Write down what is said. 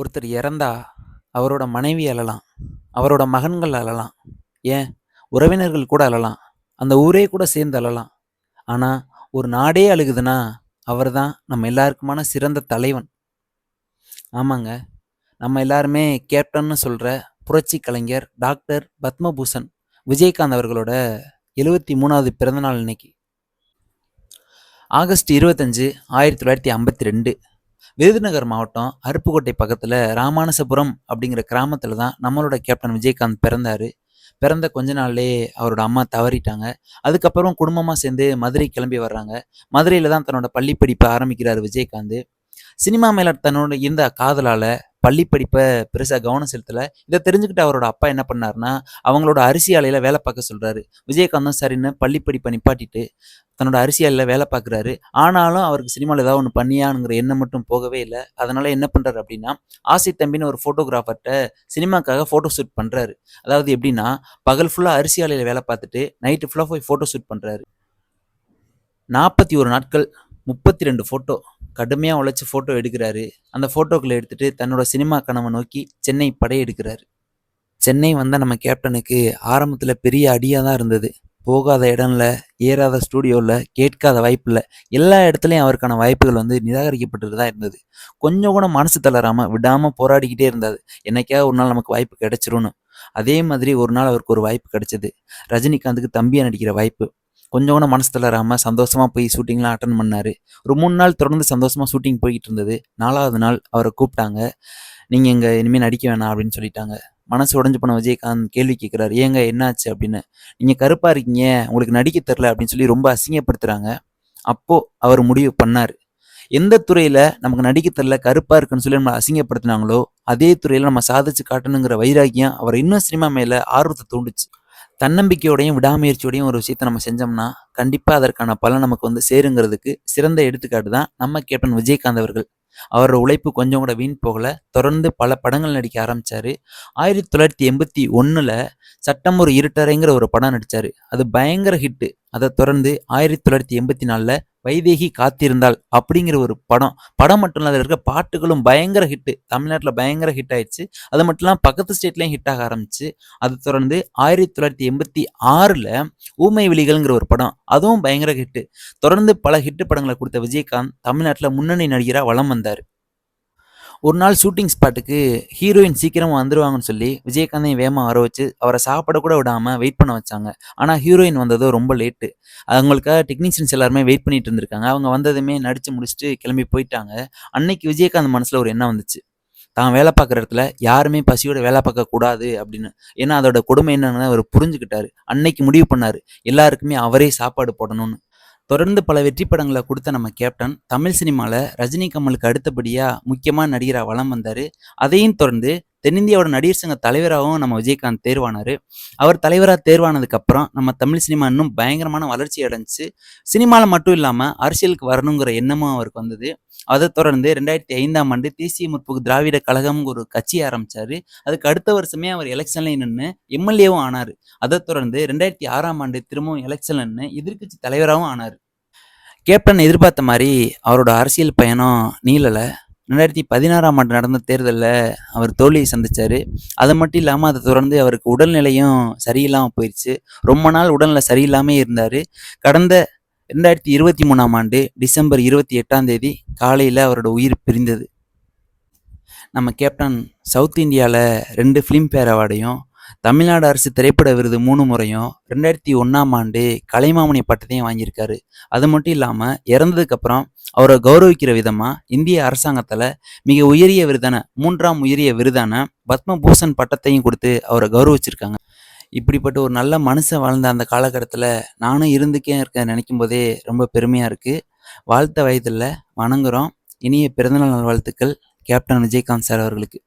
ஒருத்தர் இறந்தா அவரோட மனைவி அழலாம் அவரோட மகன்கள் அழலாம் ஏன்? உறவினர்கள் கூட அழலாம் அந்த ஊரே கூட சேர்ந்து அழலாம். ஆனால் ஒரு நாடே அழுகுதுன்னா அவர் தான் நம்ம எல்லாருக்குமான சிறந்த தலைவன். ஆமாங்க நம்ம எல்லாருமே கேப்டன்னு சொல்கிற புரட்சி கலைஞர் டாக்டர் பத்மபூஷன் விஜயகாந்த் அவர்களோட எழுவத்தி மூணாவது பிறந்தநாள் இன்னைக்கு ஆகஸ்ட் இருபத்தஞ்சு ஆயிரத்தி தொள்ளாயிரத்தி ஐம்பத்தி ரெண்டு. விருதுநகர் மாவட்டம் அருப்புக்கோட்டை பக்கத்தில் ராமானுசபுரம் அப்படிங்கிற கிராமத்தில் தான் நம்மளோட கேப்டன் விஜயகாந்த் பிறந்தார். பிறந்த கொஞ்ச நாள்லேயே அவரோட அம்மா தவறிட்டாங்க. அதுக்கப்புறம் குடும்பமாக சேர்ந்து மதுரை கிளம்பி வர்றாங்க. மதுரையில் தான் தன்னோட பள்ளி படிப்பை ஆரம்பிக்கிறார் விஜயகாந்த். சினிமா மேல தன்னோட இருந்த காதலால பள்ளி படிப்பை பெருசாக கவனம் செலுத்தலை. இதை தெரிஞ்சுக்கிட்டு அவரோட அப்பா என்ன பண்ணாருன்னா அவங்களோட அரிசி ஆலையில் வேலை பார்க்க சொல்கிறாரு விஜயகாந்தும் சரின்னு பள்ளி படிப்பை நிப்பாட்டிட்டு தன்னோட அரிசி ஆலையில் வேலை பார்க்குறாரு. ஆனாலும் அவருக்கு சினிமாவில் ஏதாவது ஒன்று பண்ணியானுங்கிற எண்ணம் மட்டும் போகவே இல்லை. அதனால் என்ன பண்ணுறாரு அப்படின்னா ஆசை தம்பின்னு ஒரு ஃபோட்டோகிராஃபர்கிட்ட சினிமாக்காக ஃபோட்டோ ஷூட் பண்ணுறாரு அதாவது எப்படின்னா பகல் ஃபுல்லாக அரிசி ஆலையில் வேலை பார்த்துட்டு நைட்டு ஃபுல்லாக போய் ஃபோட்டோ ஷூட் பண்ணுறாரு நாற்பத்தி ஒரு நாட்கள் முப்பத்தி ரெண்டு ஃபோட்டோ கடுமையாக உழைச்சி ஃபோட்டோ எடுக்கிறாரு. அந்த ஃபோட்டோக்களை எடுத்துட்டு தன்னோட சினிமா கனவை நோக்கி சென்னை படையெடுக்கிறாரு. சென்னை வந்த நம்ம கேப்டனுக்கு ஆரம்பத்தில் பெரிய அடியாக தான் இருந்தது. போகாத இடம்ல ஏறாத ஸ்டூடியோவில் கேட்காத வாய்ப்பில் எல்லா இடத்துலையும் அவருக்கான வாய்ப்புகள் வந்து நிராகரிக்கப்பட்டு தான் இருந்தது. கொஞ்சம் கூட மனசு தளராமல் விடாமல் போராடிக்கிட்டே இருந்தாது என்னைக்கா ஒரு நாள் நமக்கு வாய்ப்பு கிடைச்சிரும்னு. அதே மாதிரி ஒரு நாள் அவருக்கு ஒரு வாய்ப்பு கிடைச்சது. ரஜினிகாந்துக்கு தம்பியாக நடிக்கிற வாய்ப்பு. கொஞ்சம் கூட மனசு தளராமல் சந்தோஷமாக போய் ஷூட்டிங்லாம் அட்டன் பண்ணார். ஒரு மூணு நாள் தொடர்ந்து சந்தோஷமாக ஷூட்டிங் போய்கிட்டு இருந்தது. நாலாவது நாள் அவரை கூப்பிட்டாங்க. நீங்கள் இங்கே இனிமேல் நடிக்க வேணாம் அப்படின்னு சொல்லிட்டாங்க. மனசு உடஞ்சு போன விஜயகாந்த் கேள்வி கேட்குறாரு ஏங்க என்னாச்சு? அப்படின்னு. நீங்கள் கருப்பாக இருக்கீங்க. உங்களுக்கு நடிக்க தெரில அப்படின்னு சொல்லி ரொம்ப அசிங்கப்படுத்துகிறாங்க அப்போது அவர் முடிவு பண்ணார். எந்த துறையில் நமக்கு நடிக்க தெரில கருப்பாக இருக்குன்னு சொல்லி நம்ம அசிங்கப்படுத்தினாங்களோ அதே துறையில் நம்ம சாதிச்சு காட்டணுங்கிற வைராக்கியம் அவர் இன்னும் சினிமா மேலே ஆர்வத்தை தூண்டுச்சு. தன்னம்பிக்கையோடையும் விடாமுயற்சியோடையும் ஒரு விஷயத்தை நம்ம செஞ்சோம்னா கண்டிப்பாக அதற்கான பலன் நமக்கு வந்து சேருங்கிறதுக்கு சிறந்த எடுத்துக்காட்டு தான் நம்ம கேப்டன் விஜயகாந்த் அவர்கள். அவரோட உழைப்பு கொஞ்சம் கூட வீண் போகல. தொடர்ந்து பல படங்கள் நடிக்க ஆரம்பிச்சாரு. ஆயிரத்தி தொள்ளாயிரத்தி எண்பத்தி ஒன்றில் சட்டம் ஒரு இருட்டறைங்கிற ஒரு படம் நடித்தார் அது பயங்கர ஹிட்டு. அதை தொடர்ந்து ஆயிரத்தி தொள்ளாயிரத்தி எண்பத்தி நாலில் வைதேகி காத்திருந்தாள் அப்படிங்கிற ஒரு படம். படம் மட்டும் இல்லை அதில் இருக்க பாட்டுகளும் பயங்கர ஹிட்டு தமிழ்நாட்டில் பயங்கர ஹிட் ஆயிடுச்சு. அது மட்டும் இல்லாமல் பக்கத்து ஸ்டேட்லேயும் ஹிட் ஆக ஆரம்பிச்சு. அதை தொடர்ந்து ஆயிரத்தி தொள்ளாயிரத்தி எண்பத்தி ஆறில் ஊமை விழிகள்ங்கிற ஒரு படம். அதுவும் பயங்கர ஹிட்டு தொடர்ந்து பல ஹிட்டு படங்களை கொடுத்த விஜயகாந்த் தமிழ்நாட்டில் முன்னணி நடிகராக வளம் வந்தார். ஒரு நாள் ஷூட்டிங் ஸ்பாட்டுக்கு ஹீரோயின் சீக்கிரமாக வந்துருவாங்கன்னு சொல்லி விஜயகாந்தையும் வேகமாக வர வச்சு அவரை சாப்பிட கூட விடாமல் வெயிட் பண்ண வச்சாங்க. ஆனால் ஹீரோயின் வந்ததோ ரொம்ப லேட்டு அவங்களுக்காக டெக்னீஷியன்ஸ் எல்லாருமே வெயிட் பண்ணிட்டு இருந்திருக்காங்க. அவங்க வந்ததுமே நடித்து முடிச்சுட்டு கிளம்பி போயிட்டாங்க. அன்னைக்கு விஜயகாந்த் மனசில் ஒரு எண்ணம் வந்துச்சு. தான் வேலை பார்க்குற இடத்துல யாருமே பசியோட வேலை பார்க்கக்கூடாது அப்படின்னு. ஏன்னா அதோட கொடுமை என்னன்னு அவர் புரிஞ்சுக்கிட்டாரு. அன்னைக்கு முடிவு பண்ணார். எல்லாருக்குமே அவரே சாப்பாடு போடணும்னு. தொடர்ந்து பல வெற்றி படங்களை கொடுத்த நம்ம கேப்டன் தமிழ் சினிமாவில் ரஜினி கமலுக்கு அடுத்தபடியாக முக்கியமான நடிகராக வளம் வந்தார். அதையும் தொடர்ந்து தென்னிந்தியாவோட நடிகர் சங்க தலைவராகவும் நம்ம விஜயகாந்த் தேர்வானார். அவர் தலைவராக தேர்வானதுக்கப்புறம் நம்ம தமிழ் சினிமா இன்னும் பயங்கரமான வளர்ச்சி அடைஞ்சிச்சு சினிமாவில் மட்டும் இல்லாமல் அரசியலுக்கு வரணுங்கிற எண்ணமும் அவருக்கு வந்தது. அதை தொடர்ந்து ரெண்டாயிரத்தி ஐந்தாம் ஆண்டு தேசிய முற்போக்கு திராவிட கழகம் ஒரு கட்சி ஆரம்பித்தார் அதுக்கு அடுத்த வருஷமே அவர் எலெக்ஷன்லேயும் நின்று எம்எல்ஏவும் ஆனார். அதை தொடர்ந்து ரெண்டாயிரத்தி ஆறாம் ஆண்டு திரும்பவும் எலெக்ஷன் நின்று எதிர்கட்சி தலைவராகவும் ஆனார். கேப்டன் எதிர்பார்த்த மாதிரி அவரோட அரசியல் பயணம் நீளலை. ரெண்டாயிரத்தி பதினாறாம் ஆண்டு நடந்த தேர்தலில் அவர் தோல்வியை சந்திச்சார். அது மட்டும் இல்லாமல் அதை தொடர்ந்து அவருக்கு உடல்நிலையும் சரியில்லாமல் போயிடுச்சு ரொம்ப நாள் உடல்நிலை சரியில்லாமல் இருந்தார். கடந்த ரெண்டாயிரத்தி இருபத்தி மூணாம் ஆண்டு டிசம்பர் இருபத்தி எட்டாம் தேதி காலையில் அவரோட உயிர் பிரிந்தது. நம்ம கேப்டன் சவுத் இந்தியாவில் ரெண்டு ஃபிலிம்ஃபேர் அவார்டையும் தமிழ்நாடு அரசு திரைப்பட விருது மூணு முறையும் ரெண்டாயிரத்தி ஒன்றாம் ஆண்டு கலைமாமணி பட்டத்தையும் வாங்கியிருக்காரு. அது மட்டும் இல்லாமல் இறந்ததுக்கப்புறம் அவரை கௌரவிக்கிற விதமாக இந்திய அரசாங்கத்தில் மிக உயரிய விருதான மூன்றாம் உயரிய விருதான பத்மபூஷன் பட்டத்தையும் கொடுத்து அவரை கௌரவிச்சிருக்காங்க. இப்படிப்பட்ட ஒரு நல்ல மனுஷன் வாழ்ந்த அந்த காலகட்டத்தில் நானும் இருந்துக்கே இருக்க நினைக்கும் போதே ரொம்ப பெருமையாக இருக்குது வாழ்த்த வயதில் வணங்குறோம். இனிய பிறந்தநாள் வாழ்த்துக்கள் கேப்டன் விஜயகாந்த் சார் அவர்களுக்கு.